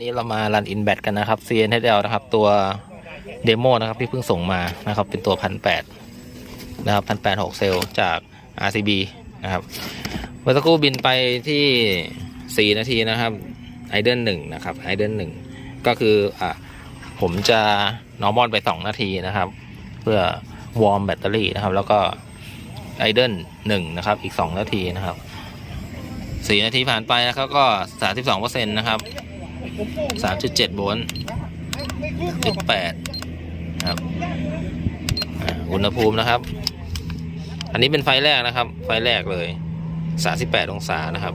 นี่เรามารันอินแบตกันนะครับ CNHL นะครับ ตัวเดโมนะครับที่เพิ่งส่งมานะครับ เป็นตัวพันแปดนะครับพันแปดหกเซลจาก RCB นะครับเมื่อสักครู่บินไปที่ 4 นาทีนะครับไอเดนหนึ่งนะครับไอเดนหนึ่งก็คืออะผมจะ normal ไป 2 นาทีนะครับ เพื่อวอร์มแบตเตอรี่นะครับ แล้วก็ไอเดนหนึ่งนะครับ อีก 2 นาทีนะครับ 4 นาทีผ่านไปนะครับก็ 32%นะครับ 3.7โวลต์18ครับอุณหภูมินะครับ อันนี้เป็นไฟแรกนะครับ ไฟแรกเลย38องศานะครับ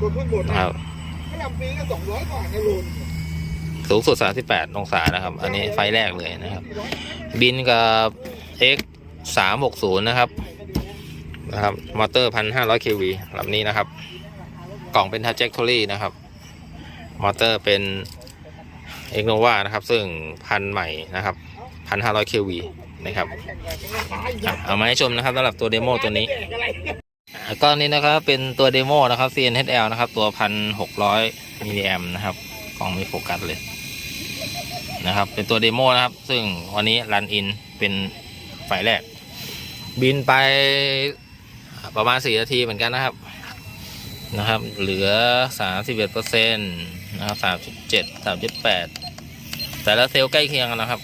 ตัวข้างบนนะครับถ้าลำปีก็สองร้อยกว่านะลุงสูงสุดองศานะครับ อันนี้ไฟแรกเลยนะครับ บินกับ X 360 นะครับ นะครับ มอเตอร์ 1,500 kV ลำนี้นะครับ กล่องเป็น trajectory นะครับ มอเตอร์เป็น x n o v a นะครับ ซึ่งพันใหม่นะครับ1,500 kV นะครับเอามาให้ชมนะครับสำหรับตัวเดโมตัวนี้อะก็นี้นะครับเป็นตัวเดโมนะครับ CNHL นะครับ ตัว1,600มิลลิแอมนะครับกล่องมีโฟกัสเลยนะครับ เป็นตัวเดโมนะครับ ซึ่งวันนี้รันอินเป็นไฟล์แรก บินไปประมาณ4นาทีเหมือนกันนะครับ นะครับ เหลือ 31เปอร์เซ็นต์นะครับ 37 38 แต่ละเซลล์ใกล้เคียงกันนะครับ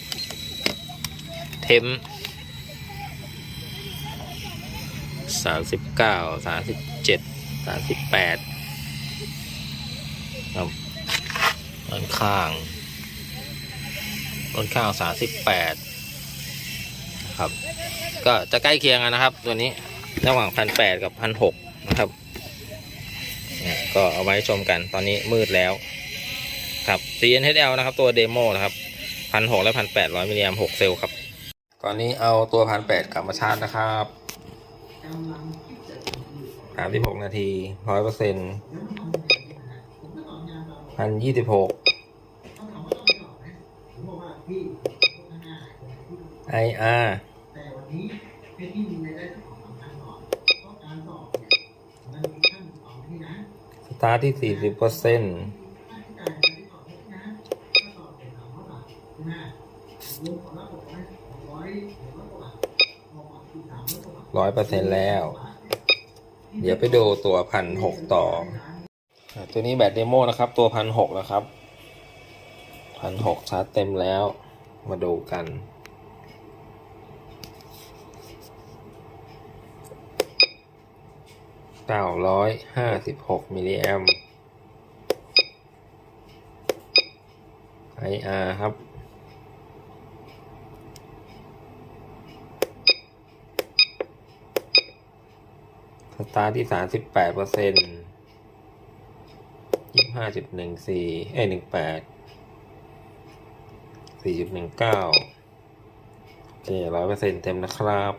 เทมสามสิบเก้าสามสิบเจ็ดสามสิบแปดครับด้นข้างด้นข้างสามสิบแปดครับ ก็จะใกล้เคียงกันนะครับ ตัวนี้ระหว่างพันแปดกับพันหก ก็เอาไว้ชมกันตอนนี้มืดแล้วครับ CNHL นะครับ ตัวเดโมนะครับพันหกและพันแปดร้อยมิลลิแอมหกเซลล์ครับ ตอนนี้เอาตัวพันแปดกลับมาชาร์จนะครับสามสิบหกนาทีร้อยเปอร์เซ็นต์พันยี่สิบหกไออาร์ ตาร์ทที่สี่สิบเปอร์เซ็นต์ร้อยเปอร์เซ็นต์แล้ว เดี๋ยวไปดูตัวพันหกต่อ ตัวนี้แบตเดโมนะครับ ตัวพันหกนะครับพันหกชาร์จเต็มแล้ว มาดูกัน เก้าร้อยห้าสิบหกมิลลิแอมไออาร์ครับ สตาร์ทที่สามสิบแปดเปอร์เซ็นต์ยี่ห้าจุดหนึ่งสี่เอ้หนึ่งแปดสี่จุดหนึ่งเก้าโอเคร้อยเปอร์เซ็นต์เต็มนะครับ